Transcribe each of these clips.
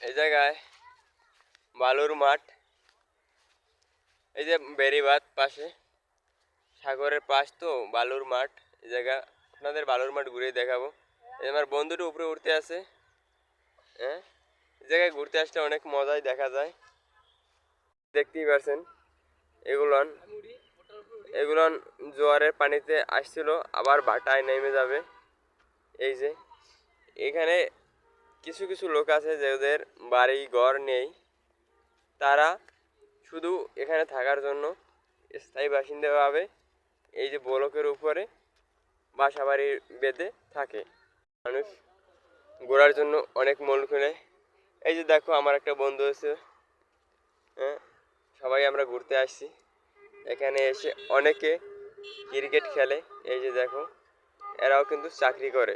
এই জায়গায় বালুর মাঠ। এই যে বেরিবাদ পাশে, সাগরের পাশ তো বালুর মাঠ। এই জায়গা, আপনাদের বালুর মাঠ ঘুরে দেখাবো। এই আমার বন্ধুটা উপরে উঠতে আছে হ্যাঁ? এই জায়গায় ঘুরতে আসলে অনেক মজাই দেখা যায়। দেখতেই পারছেন, এগুলন এগুলন জোয়ারের পানিতে আসছিল, আবার বাটায় নেমে যাবে। এই যে, এখানে কিছু কিছু লোক আছে যাদের বাড়ি, ঘর নেই। তারা শুধু এখানে থাকার জন্য স্থায়ী বাসিন্দা ভাবে এই যে বলকের উপরে বাসা বাড়ি বেঁধে থাকে। মানুষ ঘোরার জন্য অনেক মন খুলে। এই যে দেখো, আমার একটা বন্ধু আছে হ্যাঁ সবাই আমরা ঘুরতে আসছি। এখানে এসে অনেকে ক্রিকেট খেলে। এই যে দেখো, এরাও কিন্তু চাকরি করে।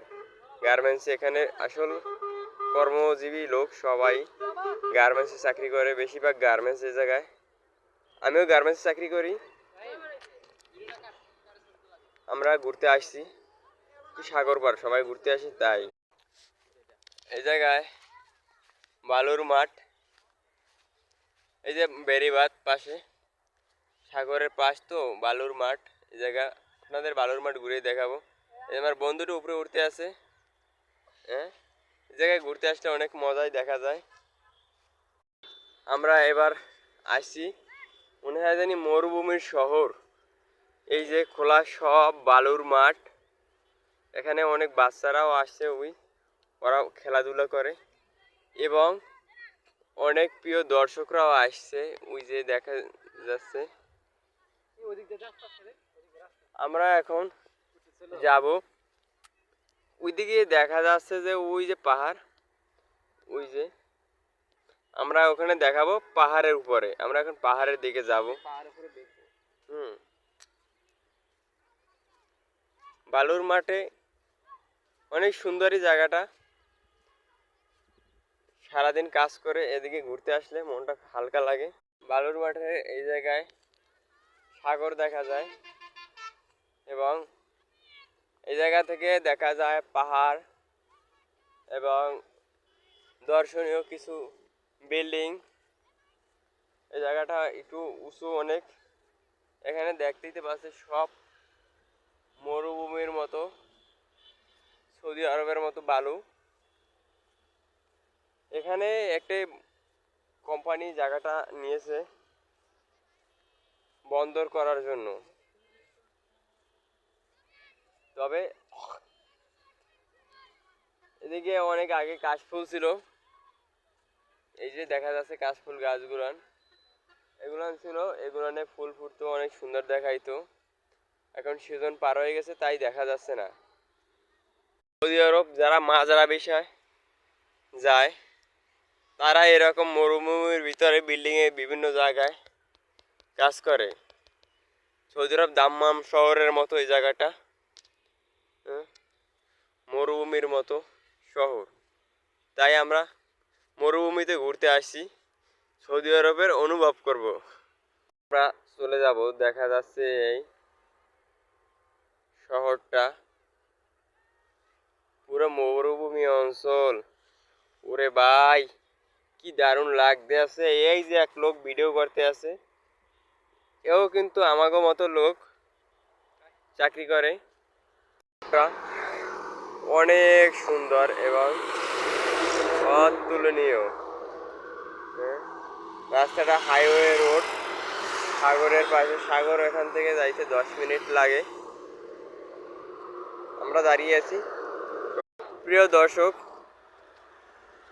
গার্মেন্টসে এখানে আসল কর্মজীবী লোক সবাই গার্মেন্টসে চাকরি করে, বেশিরভাগ গার্মেন্টস এই জায়গায়। আমিও গার্মেন্টসে চাকরি করি। আমরা ঘুরতে আসছি। সাগর পার, সবাই ঘুরতে আসি তাই। এই জায়গায় বালুর মাঠ। এই যে বেরিবাদ পাশে, সাগরের পাশ তো বালুর মাঠ। এই জায়গা, আপনাদের বালুর মাঠ ঘুরে দেখাবো। আমার বন্ধুটা উপরে উঠতে আছে হ্যাঁ? জায়গায় ঘুরতে আসলে অনেক মজাই দেখা যায়। আমরা এবার আসি মনে হয় জানি মরুভূমির শহর। এই যে খোলা সব বালুর মাঠ। এখানে অনেক বাচ্চারাও আসছে ওই ওরা খেলাধুলা করে। এবং অনেক প্রিয় দর্শকরাও আসছে, ওই যে দেখা যাচ্ছে। আমরা এখন যাব ওইদিকে দেখা যাচ্ছে যে ওই যে পাহাড় ওই যে আমরা ওখানে দেখাবো পাহাড়ের উপরে আমরা এখন পাহাড়ের দিকে যাব। হুম। বালুর মাঠে অনেক সুন্দরই জায়গাটা। সারাদিন কাজ করে এদিকে ঘুরতে আসলে মনটা হালকা লাগে। বালুর মাঠে এই জায়গায় সাগর দেখা যায় এবং এই জায়গা থেকে দেখা যায় পাহাড় এবং দর্শনীয় কিছু বিল্ডিং। এই জায়গাটা একটু উঁচু অনেক। এখানে দেখতেই তো পাচ্ছে সব মরুভূমির মতো, সৌদি আরবের মতো বালু। এখানে একটি কোম্পানি জায়গাটা নিয়েছে বন্দর করার জন্য। তবে এদিকে অনেক আগে কাশফুল ছিল। এই যে দেখা যাচ্ছে কাশফুল গাছগুলান। এগুলান ছিল, এগুলানে ফুল ফুটতো, অনেক সুন্দর দেখাইতো। এখন সিজন পার হয়ে গেছে, তাই দেখা যাচ্ছে না। সৌদি আরব যারা মাজারা বিষয় যায়, তারা এরকম মরুভূমির ভিতরে বিল্ডিংয়ে বিভিন্ন জায়গায় কাজ করে। সৌদি আরব দাম্মাম শহরের মতো এই জায়গাটা। মরুভূমির মতো শহর। তাই আমরা মরুভূমিতে ঘুরতে আসছি। সৌদি আরবের অনুভব করব। আমরা চলে যাব। দেখা যাচ্ছে এই শহরটা পুরো মরুভূমি অঞ্চল। ওরে ভাই, কি দারুণ লাগতে আছে। এই যে এক লোক ভিডিও করতে আছে। এও কিন্তু আমাগো মতো লোক চাকরি করে। টা অনেক সুন্দর এবং অতুলনীয় হ্যাঁ, রাস্তাটা হাইওয়ে রোড সাগরের পাশে সাগর এখান থেকে যাইতে দশ মিনিট লাগে। আমরা দাঁড়িয়ে আছি। প্রিয় দর্শক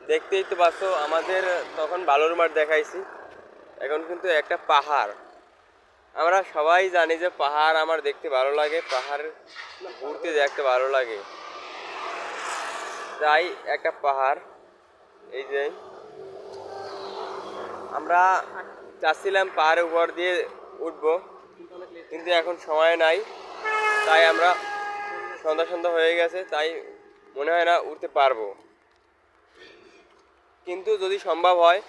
দেখতেই তো পাচ্ছ আমাদের তখন বালুর মাঠ দেখাইছি। এখন কিন্তু একটা পাহাড়। আমরা সবাই জানি যে পাহাড় আমার দেখতে ভালো লাগে পাহাড় ঘুরতে দেখতে ভালো লাগে। তাই একটা পাহাড়, এই যে আমরা চাচ্ছিলাম পাহাড়ের উপর দিয়ে উঠবো, কিন্তু এখন সময় নাই। তাই আমরা সন্ধ্যা সন্ধ্যা হয়ে গেছে, তাই মনে হয় না উঠতে পারব। কিন্তু যদি সম্ভব হয়,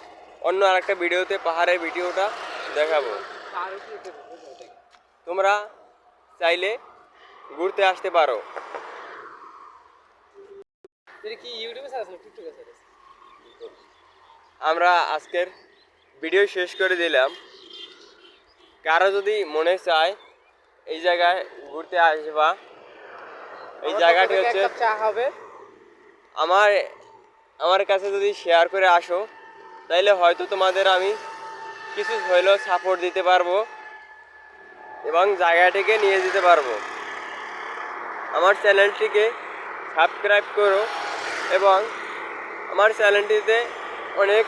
অন্য আরেকটা ভিডিওতে পাহাড়ের ভিডিওটা দেখাবো। তোমরা চাইলে ঘুরতে আসতে পারো। কি ইউটিউবে আমরা আজকের ভিডিও শেষ করে দিলাম। কারও যদি মনে চায় এই জায়গায় ঘুরতে আসবা এই জায়গাটি হচ্ছে চা হবে। আমার আমার কাছে যদি শেয়ার করে আসো তাইলে হয়তো তোমাদের আমি কিছু হইলেও সাপোর্ট দিতে পারব এবং জায়গাটিকে নিয়ে যেতে পারব। আমার চ্যানেলটিকে সাবস্ক্রাইব করো এবং আমার চ্যানেলটিতে অনেক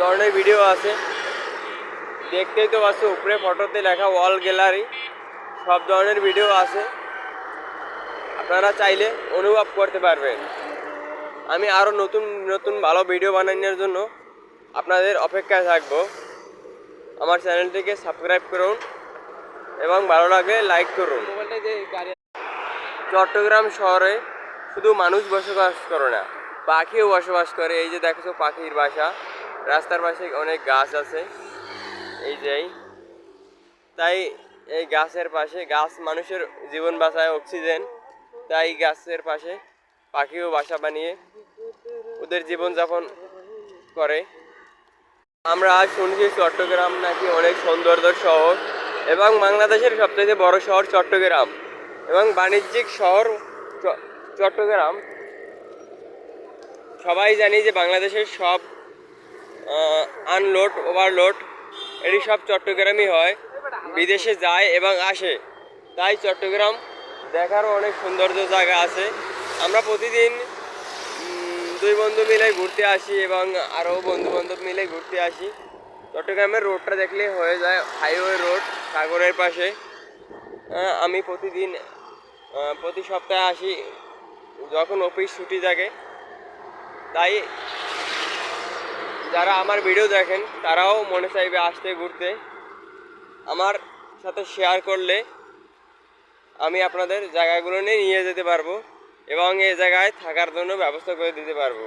ধরনের ভিডিও আছে। দেখতেই তো পাচ্ছ, উপরে ফটোতে লেখা ওয়াল গ্যালারি সব ধরনের ভিডিও আছে। আপনারা চাইলে অনুভব করতে পারবেন। আমি আরও নতুন নতুন ভালো ভিডিও বানানোর জন্য আপনাদের অপেক্ষায় থাকব। আমার চ্যানেলটিকে সাবস্ক্রাইব করুন এবং ভালো লাগলে লাইক করুন। চট্টগ্রাম শহরে শুধু মানুষ বসবাস করে না, পাখিও বসবাস করে। এই যে দেখছ পাখির বাসা, রাস্তার পাশে অনেক গাছ আছে। এই যে তাই এই গাছের পাশে গাছ মানুষের জীবন বাঁচায় অক্সিজেন। তাই গাছের পাশে পাখিও বাসা বানিয়ে ওদের জীবনযাপন করে। আমরা শুনছি চট্টগ্রাম নাকি অনেক সৌন্দর্য শহর এবং বাংলাদেশের সবথেকে বড় শহর চট্টগ্রাম এবং বাণিজ্যিক শহর চট্টগ্রাম। সবাই জানি যে বাংলাদেশের সব আনলোড ওভারলোড এটি সব চট্টগ্রামই হয়। বিদেশে যায় এবং আসে। তাই চট্টগ্রাম দেখারও অনেক সৌন্দর্য জায়গা আছে। আমরা প্রতিদিন দুই বন্ধু মিলে ঘুরতে আসি এবং আরও বন্ধু বান্ধব মিলে ঘুরতে আসি। চট্টগ্রামের রোডটা দেখলে হয়ে যায় হাইওয়ে রোড সাগরের পাশে। আমি প্রতিদিন প্রতি সপ্তাহে আসি যখন অফিস ছুটি থাকে। তাই যারা আমার ভিডিও দেখেন, তারাও মনে চাইবে আসতে ঘুরতে। আমার সাথে শেয়ার করলে আমি আপনাদের জায়গাগুলো নিয়ে নিয়ে যেতে পারব। এবং এই জায়গায় থাকার জন্য ব্যবস্থা করে দিতে পারব।